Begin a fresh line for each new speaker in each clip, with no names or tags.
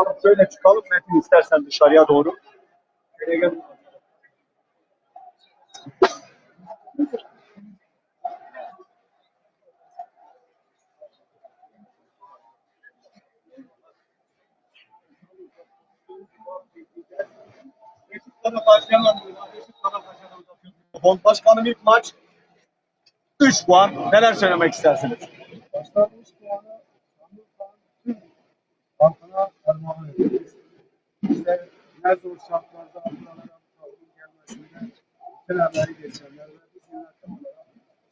Başkanım şöyle çıkalım Metin istersen dışarıya doğru. Şöyle başlayalım. Başkanım ilk maç 3 puan. Neler söylemek istersiniz?
Başlangıç puanı halkına armağan ediyoruz. İşte ne zor şartlarda buralara kabul gelmesinde bütün emeği geçenler ve biz yönetim olarak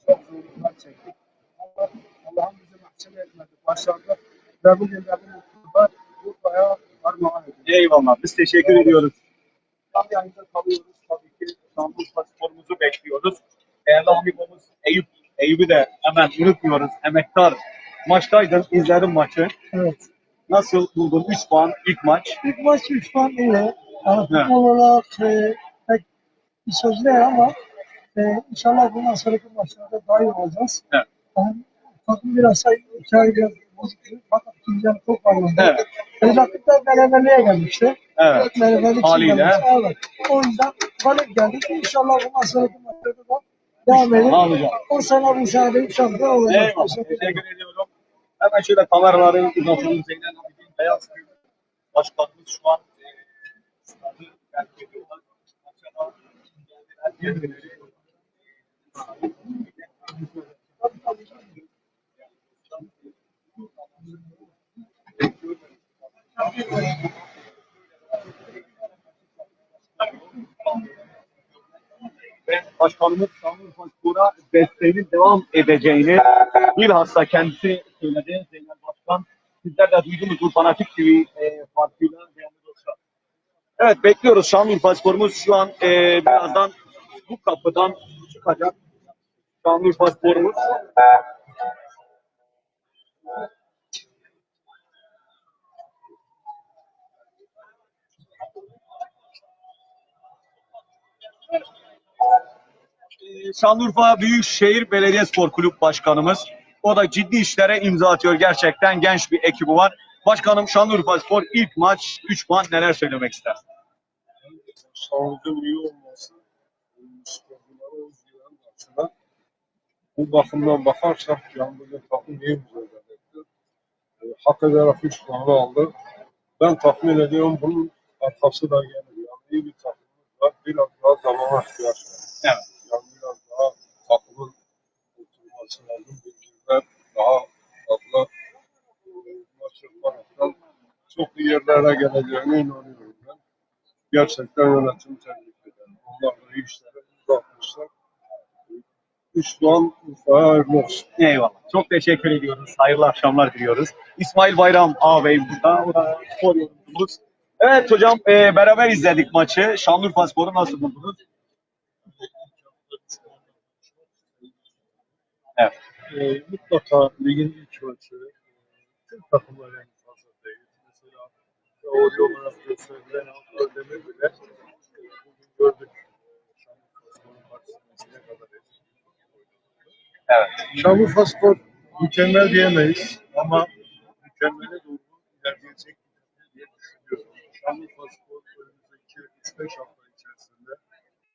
çok zorluklar çektik. Ama Allah'ın bizi mahcup etmedi. Başardık ve bugün de bu mutluluğa Urfa'ya armağan ediyoruz.
Eyvallah. Biz teşekkür ediyoruz.
Tam yanında kalıyoruz.
Tabii ki Şanlıurfa sporumuzu bekliyoruz. Değerli amigomuz Eyüp. Eyüp'ü de hemen unutmuyoruz. Emektar maçtaydın. izledim maçı.
Evet.
Nasıl buldun? 3 puan ilk maç.
İlk maç 3 puan iyi. Yani futbol olarak e, pek bir söz değil ama e, inşallah bundan sonraki maçlarda daha iyi olacağız.
Evet.
Yani, takım biraz say, hikaye biraz bozuktu. Fakat ikinci yarı çok varlandı.
Evet.
Evet. Rakipler beraberliğe gelmişti.
Evet.
Beraberlik için
Haliyle.
gelmişti. Evet. O yüzden galip geldik. İnşallah bundan sonraki maçlarda da devam edelim. O sene bu sene de şampiyon olacağız.
Eyvallah.
Teşekkür
ediyorum. Hemen şöyle kameraları uzatalım. Zeynep abinin beyaz Gül başkanımız şu an e, stadı terk ediyorlar. Da geldiler. Ve başkanımız Şanlıurfa Spor'a desteğinin devam edeceğini bilhassa kendisi söyledi. Zeynep Başkan sizler de duydunuz bu Fanatik TV e, farkıyla değerli dostlar. Evet bekliyoruz Şanlıurfa Spor'umuz şu an e, birazdan bu kapıdan çıkacak. Şanlıurfa Spor'umuz. Şanlıurfa Büyükşehir Belediyespor Kulüp Başkanımız. O da ciddi işlere imza atıyor. Gerçekten genç bir ekibi var. Başkanım Şanlıurfa Spor ilk maç 3 puan neler söylemek ister?
sağlıkın iyi olması özgüven bu bakımdan bakarsak Yağmur'da takım iyi mücadele etti. E, hak ederek 3 puanı aldı. Ben tahmin ediyorum bunun arkası da gelir. Yani iyi bir takımımız var. Biraz daha zamana ihtiyaç var.
Evet.
Yani biraz daha takımın oturması lazım. Birbirler daha fazla e, maç yaparaktan çok iyi yerlere geleceğine inanıyorum ben. Gerçekten yönetimi tebrik ederim. Da iyi işlere uzatmışlar. Puan Urfa'ya hayırlı olsun.
Eyvallah. Çok teşekkür ediyoruz. Hayırlı akşamlar diliyoruz. İsmail Bayram ağabey burada. O da spor yorumcumuz. Evet hocam e, beraber izledik maçı. Şanlıurfa Spor'u nasıl buldunuz? Evet.
Ee, mutlaka ligin ilk maçı e, tüm takımlar. Mesela teori olarak gösterilen Ankara bile e, bugün gördük. e.
Evet.
Şanlıurfa Spor mükemmel diyemeyiz ama mükemmele doğru ilerleyecek diye düşünüyorum. Şanlıurfa Spor önümüzdeki 3-5 hafta içerisinde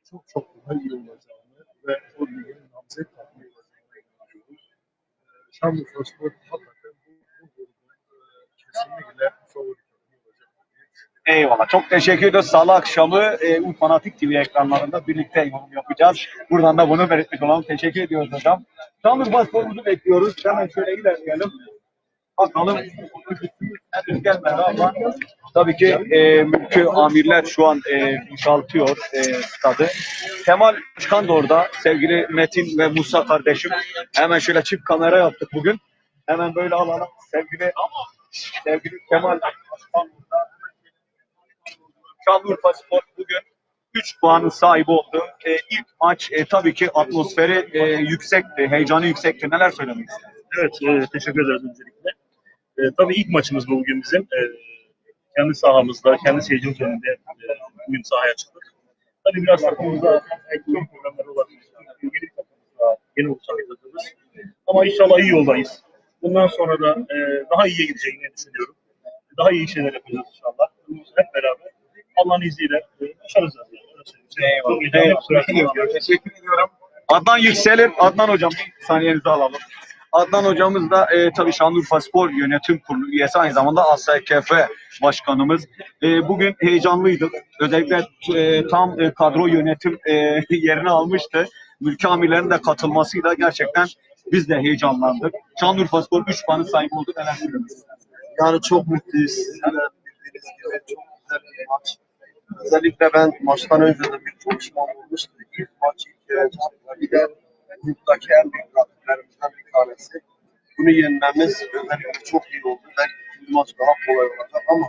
çok çok daha iyi olacağını ve o ligin namzet takımı olacağını inanıyorum. Ee, Şanlıurfa Spor hakikaten bu, bu grubun e, kesinlikle favori takımı olacak diye düşünüyorum.
Eyvallah. Çok teşekkür ediyoruz. Salı akşamı e, U Fanatik TV ekranlarında birlikte yorum yapacağız. Buradan da bunu belirtmiş olalım. Teşekkür ediyoruz hocam. Şanlıurfa sporumuzu bekliyoruz. Hemen şöyle ilerleyelim. Bakalım. Henüz gelmedi ama tabii ki e, mülkü amirler şu an e, boşaltıyor e, stadı. Kemal Başkan da orada. Sevgili Metin ve Musa kardeşim. Hemen şöyle çift kamera yaptık bugün. Hemen böyle alalım. Sevgili sevgili Kemal Başkan burada. Şanlıurfa Spor bugün 3 puanın sahibi oldu. E, ilk maç e, tabii ki atmosferi e, yüksekti, heyecanı yüksekti. Neler söylemek istersiniz?
Evet, e, teşekkür ederiz öncelikle. E, tabii ilk maçımız bu bugün bizim. E, kendi sahamızda, kendi seyircimiz önünde e, bugün sahaya çıktık. Tabii biraz takımımızda ekstrem problemler olabilir. Yeni bir takımımız daha, yeni. Ama inşallah iyi yoldayız. Bundan sonra da e, daha iyiye gideceğini düşünüyorum. Daha iyi şeyler yapacağız inşallah. Allah'ın izniyle e, söyleyeyim. Çok
Eyvallah. Eyvallah. Teşekkür ediyorum. Adnan Yükselir. Adnan hocam bir saniyenizi alalım. Adnan hocamız da e, tabii Şanlıurfa Spor Yönetim Kurulu üyesi aynı zamanda ASKF başkanımız. E, bugün heyecanlıydık. Özellikle e, tam e, kadro yönetim e, yerini almıştı. Ülke amirlerinin de katılmasıyla gerçekten biz de heyecanlandık. Şanlıurfa Spor 3 puanı sahibi oldu. Neler?
Yani çok mutluyuz. Sizin de bildiğiniz gibi çok güzel bir maç. Özellikle ben maçtan önce de birçok pişman olmuştum. İlk maç, ilk bir de gruptaki en büyük rakiplerimizden bir tanesi. Bunu yenmemiz özellikle çok iyi oldu. Belki ikinci maç daha kolay olacak ama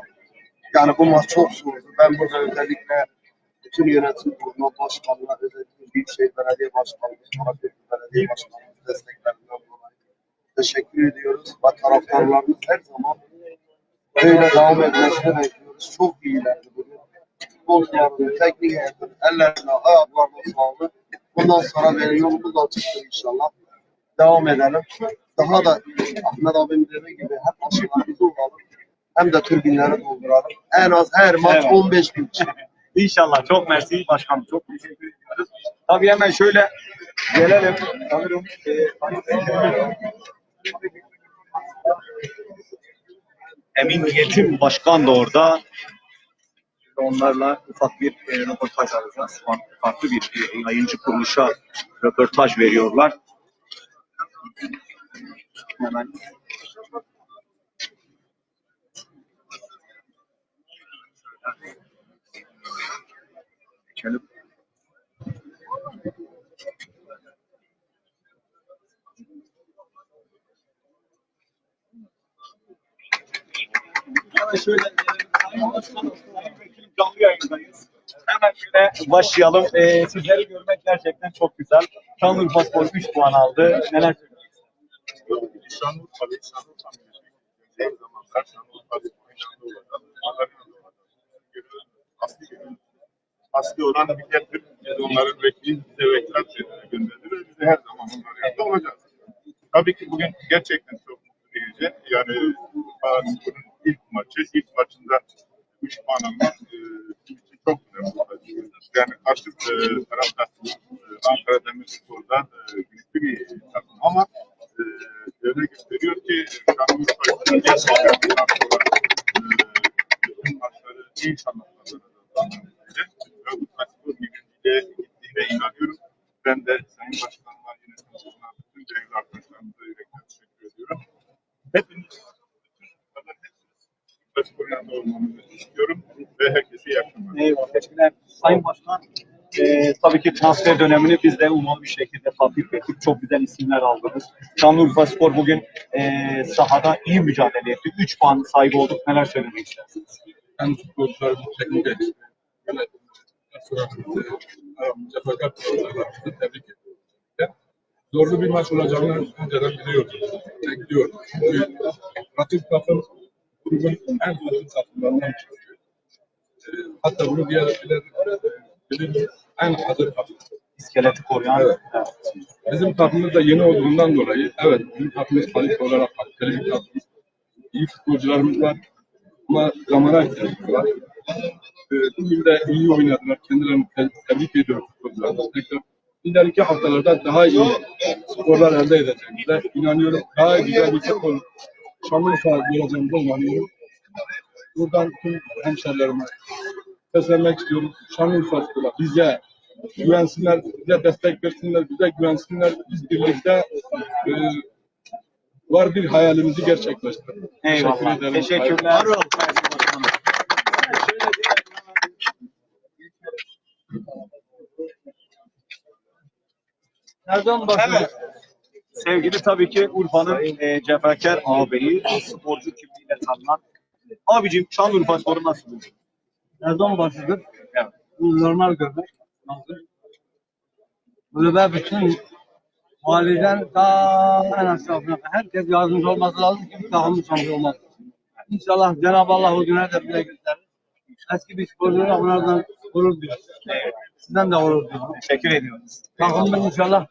yani bu maç çok zordu. Ben burada özellikle bütün yönetim kuruluna, başkanına, özellikle Büyükşehir Belediye Başkanımız, Karabük Belediye Başkanımız desteklerinden dolayı teşekkür ediyoruz. Ve taraftarlarımız her zaman böyle devam etmesini bekliyoruz. Çok iyilerdi bugün. Futbolcuların, teknik heyetin, ellerine, ayaklarına sağlık. Bundan sonra böyle yolumuz açıktır inşallah. Devam edelim. Daha da Ahmet abim dediği gibi hem aşılarımızı olalım hem de türbinleri dolduralım. En az her maç
Evet.
15 bin kişi.
İnşallah. Çok mersi başkanım. Çok teşekkür ediyoruz. Tabii hemen şöyle gelelim. Sanırım e, Emin Yetim Başkan da orada. Onlarla ufak bir e, röportaj alacağız. Farklı bir e, yayıncı kuruluşa röportaj veriyorlar. Hemen geçelim. Şöyle Canlı yayındayız. Hemen şöyle başlayalım. Ee, sizleri görmek gerçekten çok güzel. Şanlıurfa Spor 3 puan aldı. Neler söylüyorsunuz?
Şanlıurfa ve Şanlıurfa Müzesi'nin zamanlar Şanlıurfa oynandı olacak. Asli asli olan millettir. Biz onların vekili bize vekilات gönderdi ve biz de her zaman onların yanında olacağız. Tabii ki bugün gerçekten çok mutlu Yani Spor'un ilk maçı, ilk maçında 3 puan almak e, bizim için çok önemli. Karşı e, tarafta e, Ankara Demirspor'da e, güçlü bir takım ama e, öyle gösteriyor ki Şanlıurfa gerçekten bundan sonra bütün maçları inşallah kazanacağız. Ve Spor birinciliğe gittiğine inanıyorum. Ben de Sayın Başkanıma, yönetim kuruluna, bütün değerli arkadaşlarımıza yürekten teşekkür ediyorum. Hepiniz, kadar hepiniz spor yanında olmamızı istiyorum ve herkese iyi akşamlar.
Eyvallah. Teşekkürler. Sayın Başkan, e, tabii ki transfer dönemini biz de ummalı bir şekilde tatbik ettik. Çok güzel isimler aldınız. Şanlıurfa Spor bugün e, sahada iyi mücadele etti. 3 puan sahibi olduk. Neler söylemek istersiniz?
hem futbolcularımız, teknik tebrik. Zorlu bir maç olacağını önceden biliyorduk, bekliyorduk. Çünkü rakip takım grubun en hazır takımlarından çıkıyor. Ee, Hatta bunu diğer bilir, en hazır takım.
İskeleti koruyan.
Evet.
Evet.
Bizim takımımız da yeni olduğundan dolayı, evet bizim takımımız kalite olarak kaliteli bir takım. İyi futbolcularımız var ama zamana ihtiyacımız var. Ee, bugün de iyi oynadılar. Kendilerini te- tebrik ediyorum futbolcularımız. Tekrar ileriki haftalarda daha iyi skorlar elde edeceğimize inanıyorum. Daha güzel bir futbol Şanlıurfa göreceğimize inanıyorum. Buradan tüm hemşerilerime seslenmek istiyorum. Şanlıurfa Spor'a bize güvensinler, bize destek versinler, bize güvensinler. Biz birlikte e, var bir hayalimizi gerçekleştirelim.
Eyvallah.
ederim.
Teşekkürler.
Nereden başlıyor?
Evet. Sevgili tabii ki Urfa'nın e, Cefaker ağabeyi, sporcu kimliğiyle tanınan. Abicim Şanlıurfa Spor'u nasıl buldun?
Başladık?
Evet.
Bu normal görmek lazım. Böyle ben bütün validen ta en aşağısına herkes yardımcı olması lazım ki takımın şampiyon olmaz. İnşallah Cenab-ı Allah o güne de bize gösterir. Eski bir sporcu olarak bunlardan gurur duyuyoruz. Sizden de gurur duyuyorum.
Teşekkür ediyoruz.
Takımımız inşallah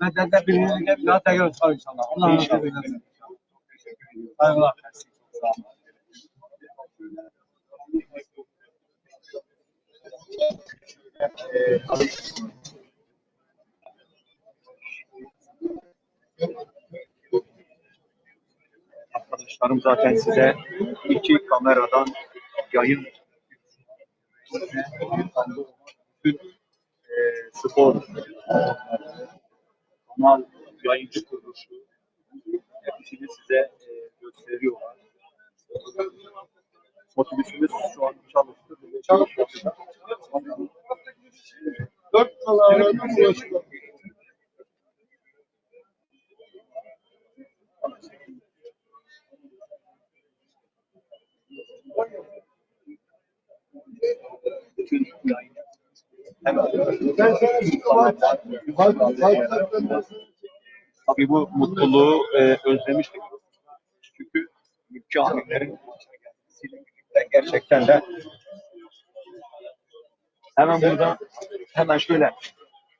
meslekte birinci bir daha tekrar çıkar inşallah. Allah nasip
İnşallah.
eylesin. Saygılar.
Sağ olun. Ee, Arkadaşlarım zaten size iki kameradan yayın bütün e, spor kanal yayıncı kuruluşu hepsini size e, gösteriyorlar. Otobüsümüz şu an çalıştı. Çalıştı.
Dört kalp, kalp, kalp,
Tabii bu mutluluğu e, özlemiştik. Çünkü Mülki Amirlerin gerçekten de hemen burada hemen şöyle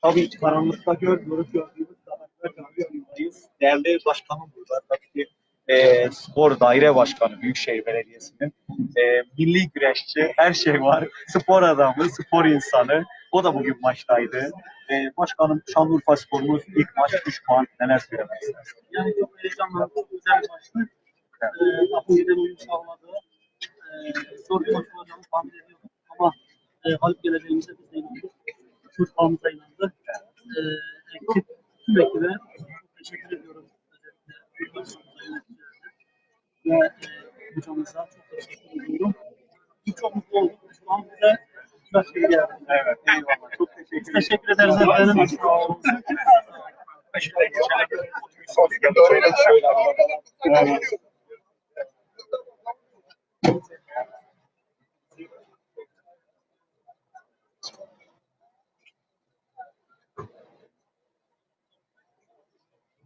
tabii karanlıkta görmüyoruz gördüğümüz karanlıkta yayındayız. Değerli başkanım burada tabii ki e, spor daire başkanı Büyükşehir Belediyesi'nin e, milli güreşçi her şey var. Spor adamı, spor insanı. O da bugün maçtaydı. E, başkanım Şanlıurfa Spor'umuz ilk maç 3 puan neler söylemek istersiniz?
Yani çok heyecanlı, çok güzel bir maçtı. Ee, Apo'dan uyum sağladı. Ee, zor bir maç olacağını tahmin ediyordum. Ama e, galip geleceğimize biz de inandık. Futbolumuza inandık. Ee, ekip, ekibe çok teşekkür ediyorum. Özellikle ve e, hocamıza çok teşekkür ediyorum. Biz çok mutlu olduk. Şu an bize güzel şey geldi.
Evet, eyvallah. Çok teşekkür.
Teşekkür ederiz efendim.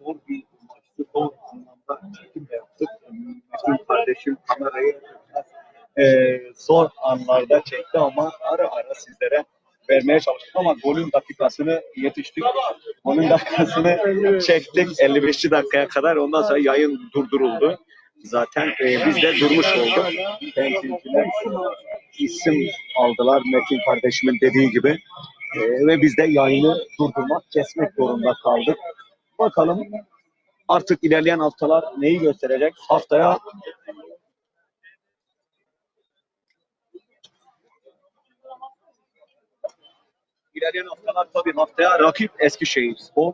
zor bir maçtı. Zor. Bütün kardeşim kamerayı e, zor anlarda çekti ama ara ara sizlere vermeye çalıştık ama golün dakikasını yetiştik. Golün dakikasını çektik 55. dakikaya kadar. Ondan sonra yayın durduruldu. Zaten e, biz de durmuş olduk. Temsilciler isim aldılar Metin kardeşimin dediği gibi. E, ve biz de yayını durdurmak, kesmek zorunda kaldık. Bakalım artık ilerleyen haftalar neyi gösterecek? Haftaya ilerleyen haftalar tabii haftaya rakip Eskişehir Spor.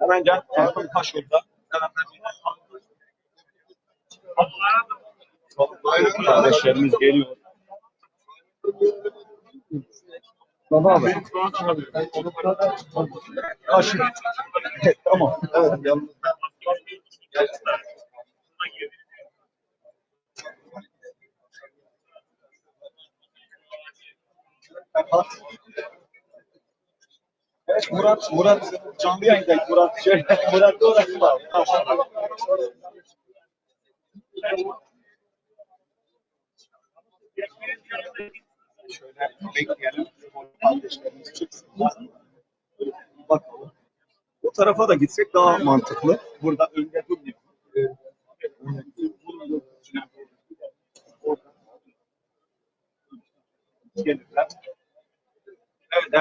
Hemen can Erkan Kaşyol'da. Kardeşlerimiz geliyor. Baba abi. Kaşık. tamam. Evet, yanımızda. Evet Murat, Murat canlı yayındayız. Murat şöyle, Murat da orası var. Şöyle bekleyelim. Bakalım. Bu tarafa da gitsek daha mantıklı. Burada önde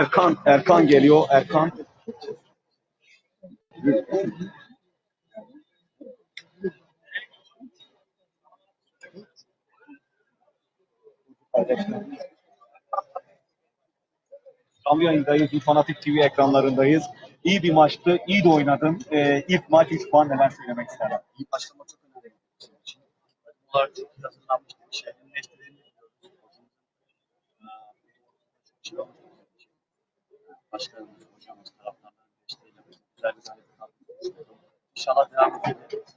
Erkan, Erkan geliyor. Erkan. Canlı yayındayız. Fanatik TV ekranlarındayız. İyi bir maçtı. iyi de oynadın. Ee, ilk maç 3 puan neler söylemek isterim?
Önemli bizim için. Bunlar çok hazırlanmış bir şey. Netlerini biliyoruz. Ee, Şey. Başkanımız, hocamız, taraftarların desteğiyle güzel bir galibiyet aldık. İnşallah devam oynarız.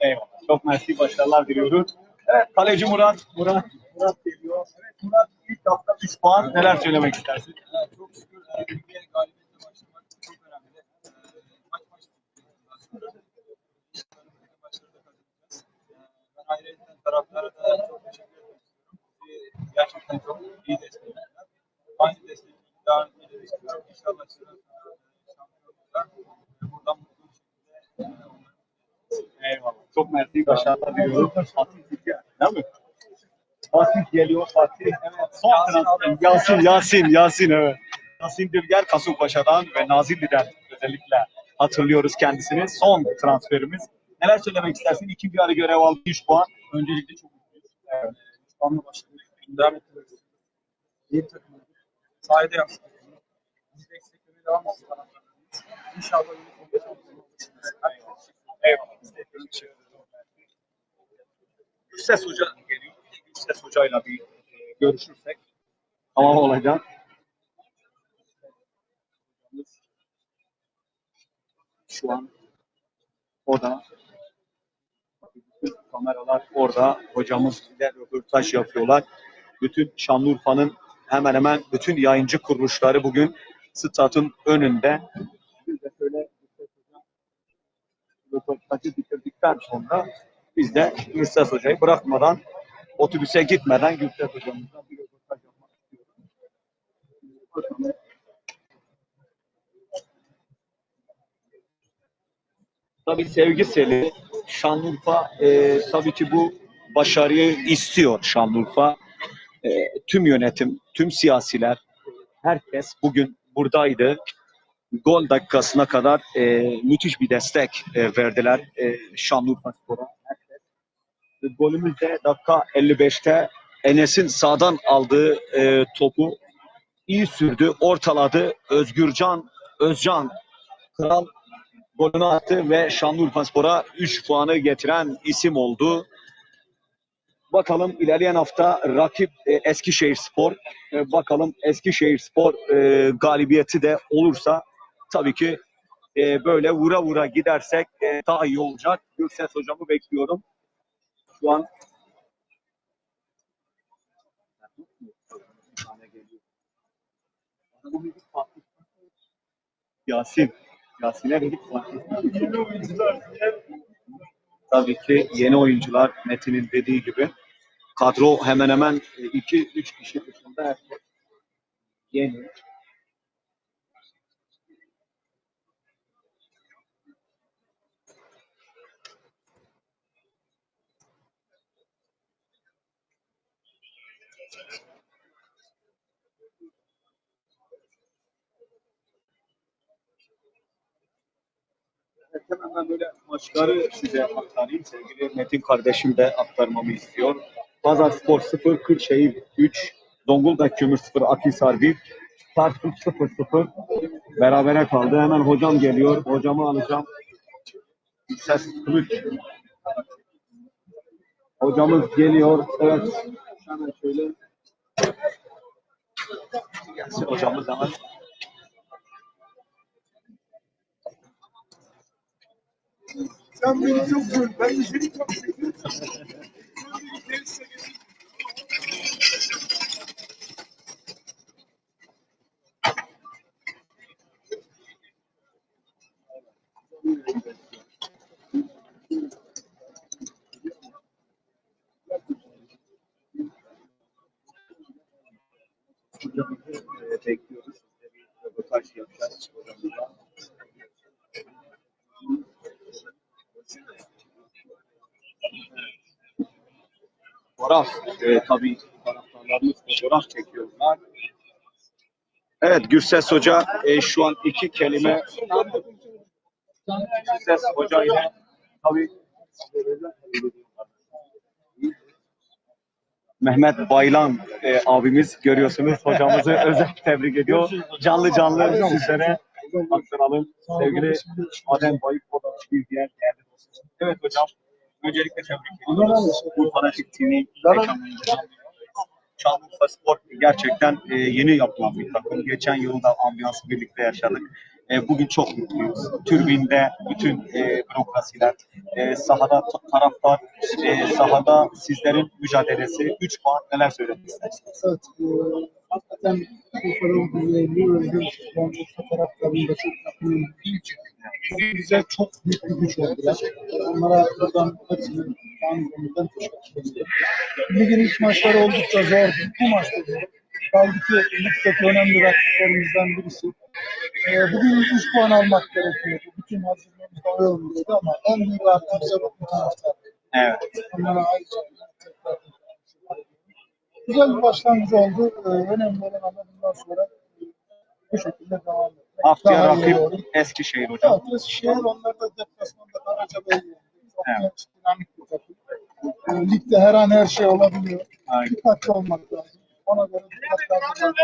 Eyvallah. Çok mersi. Başarılar diliyoruz. Evet. Kaleci Murat. Murat. Murat geliyor. Evet Murat ilk hafta 3 puan. Neler söylemek istersin?
Çok şükür e, lige galibiyetle başlamak çok önemli. E, Maç maç. Maçları da kazanacağız. E, Ben ayrıca taraftara da çok teşekkür. Bizi Gerçekten çok iyi desteklediler. Aynı desteği devam etmeyi istiyorum. İnşallah sizden sonra şampiyonluklar buradan mutlu bir şekilde
Eyvallah. Çok mersi. Başarılar diliyoruz. Fatih. Değil mi? Fatih geliyor. Fatih. Evet. Son transfer. Yasin, Yasin, Yasin evet. Yasin Dülger Kasımpaşa'dan ve Nazilli'den özellikle hatırlıyoruz kendisini. Son transferimiz. Neler söylemek istersin? İki bir ara görev aldı. 3 puan.
Öncelikle çok mutluyuz. Evet. Şanlı başladık. Devam ettiriyoruz. İyi bir takım. Sahada yansıdık. Biz desteklemeye devam taraftarlarımız. İnşallah şampiyonluğu ulaşırız. Herkese
Eyvallah. Gürses Hoca geliyor. Gürses Hoca'yla bir e, görüşürsek tamam olacak. Şu an o da bütün kameralar orada. Hocamız ile röportaj yapıyorlar. Bütün Şanlıurfa'nın hemen hemen bütün yayıncı kuruluşları bugün statın önünde. Biz de şöyle röportajı bitirdikten sonra biz de Gürses Hoca'yı bırakmadan otobüse gitmeden Gürses Hocamızla bir röportaj yapmak istiyoruz. Tabii sevgiseli Şanlıurfa e, tabii ki bu başarıyı istiyor Şanlıurfa. E, tüm yönetim, tüm siyasiler, herkes bugün buradaydı gol dakikasına kadar e, müthiş bir destek e, verdiler e, Şanlıurfa Spor'a. E, Golümüz de dakika 55'te Enes'in sağdan aldığı e, topu iyi sürdü, ortaladı. Özgürcan, Özcan Kral golünü attı ve Şanlıurfa Spor'a 3 puanı getiren isim oldu. Bakalım ilerleyen hafta rakip e, Eskişehir Spor. E, bakalım Eskişehir Spor e, galibiyeti de olursa tabii ki e, böyle vura vura gidersek e, daha iyi olacak. Gürses hocamı bekliyorum. Şu an Yasin. Yasin'e dedik Fatih. Tabii ki yeni oyuncular Metin'in dediği gibi kadro hemen hemen 2-3 kişi dışında yeni. Hemen ben böyle maçları size aktarayım. Sevgili Metin kardeşim de aktarmamı istiyor. Pazar Spor 0, Kırşehir 3, Zonguldak Kömür 0, Akhisar 1, Tarsus 0 0. Berabere kaldı. Hemen hocam geliyor. Hocamı alacağım. Ses Kılıç. Hocamız geliyor. Evet. Hemen şöyle. Gelsin hocamız hemen.
Sen beni çok gör. Ben de seni çok seviyorum.
Hocamızı e, bekliyoruz. Röportaj yapacağız hocamızla. Fotoğraf, e, tabii taraftarlarımız fotoğraf çekiyorlar. Evet Gürses Hoca e, şu an iki kelime Gürses Hoca ile tabii Mehmet Baylan e, abimiz görüyorsunuz hocamızı özel tebrik ediyor. Canlı canlı sizlere aktaralım. Sevgili Adem Bayık o da bir diğer değerli dostum. Evet hocam. Öncelikle tebrik ediyoruz. Bu Fanatik TV ekranlarında Şanlıurfa Spor gerçekten e, yeni yapılan bir takım. Geçen yıl da ambiyansı birlikte yaşadık. E, bugün çok mutluyuz. Türbinde bütün e, bürokrasiler, e, sahada ta- taraftar, e, sahada sizlerin mücadelesi. 3 puan neler söylemek istersiniz?
Evet, e, hakikaten Urfa'nın düzeyli özgür Urfa taraftarında çok yakın bu bize çok büyük bir güç oldular. Onlara buradan hepsini canı gönülden teşekkür ederim. Ligin ilk maçları oldukça zordu. Bu maçta zor. Kaldı ki ligdeki önemli rakiplerimizden birisi. E, bugün 3 puan almak gerekiyordu. Bütün hazırlığımız da yolundaydı ama en büyük artı bize bu taraftar.
Evet.
Onlara ayrıca tekrar. Güzel bir başlangıç oldu. Ee, önemli olan ama bundan sonra bu şekilde devam etmek.
Haftaya
Daha iyi
rakip
olur.
Eskişehir hocam.
Evet, Eskişehir onlar da deplasmanda Karacabey'i yendi. Çok
Evet.
dinamik bir takım. Ee, ligde her an her şey olabiliyor.
Aynen.
Dikkatli olmak lazım. Ona göre dikkatli olmak lazım.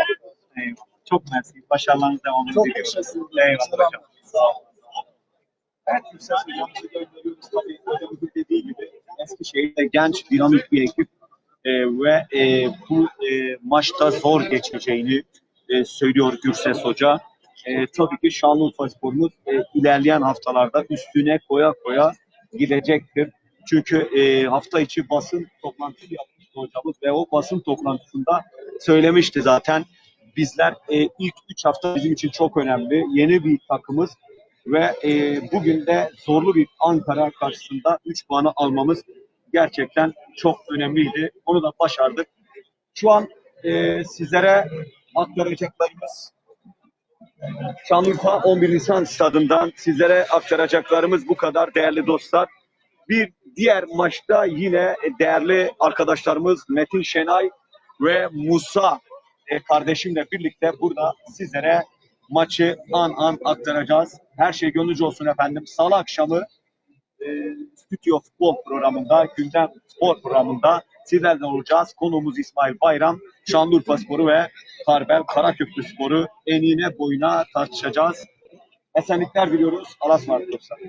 Eyvallah. Çok mersi. Başarılarınız devamını
Çok
diliyoruz.
teşekkür ederim.
Eyvallah hocam. Sağ olun. Evet, Yüksel gönderiyoruz. Tabii hocamızın dediği gibi Eskişehir'de genç, dinamik bir ekip e, bu e, maçta zor geçeceğini e, söylüyor Gürses Hoca. E, tabii ki Şanlıurfa Spor'umuz e, ilerleyen haftalarda üstüne koya koya gidecektir. Çünkü e, hafta içi basın toplantısı yapmıştı hocamız ve o basın toplantısında söylemişti zaten. Bizler e, ilk 3 hafta bizim için çok önemli. Yeni bir takımız ve e, bugün de zorlu bir Ankara karşısında 3 puanı almamız gerçekten çok önemliydi. Onu da başardık. Şu an e, sizlere aktaracaklarımız Şanlıurfa 11 Nisan stadından sizlere aktaracaklarımız bu kadar değerli dostlar. Bir diğer maçta yine değerli arkadaşlarımız Metin Şenay ve Musa e, kardeşimle birlikte burada sizlere maçı an an aktaracağız. Her şey gönlünüzce olsun efendim. Salı akşamı e, Stüdyo Futbol programında, Gündem Spor programında sizlerle olacağız. Konuğumuz İsmail Bayram, Şanlıurfa Sporu ve Karbel Karaköprü Sporu enine boyuna tartışacağız. Esenlikler diliyoruz. Alas var dostlar.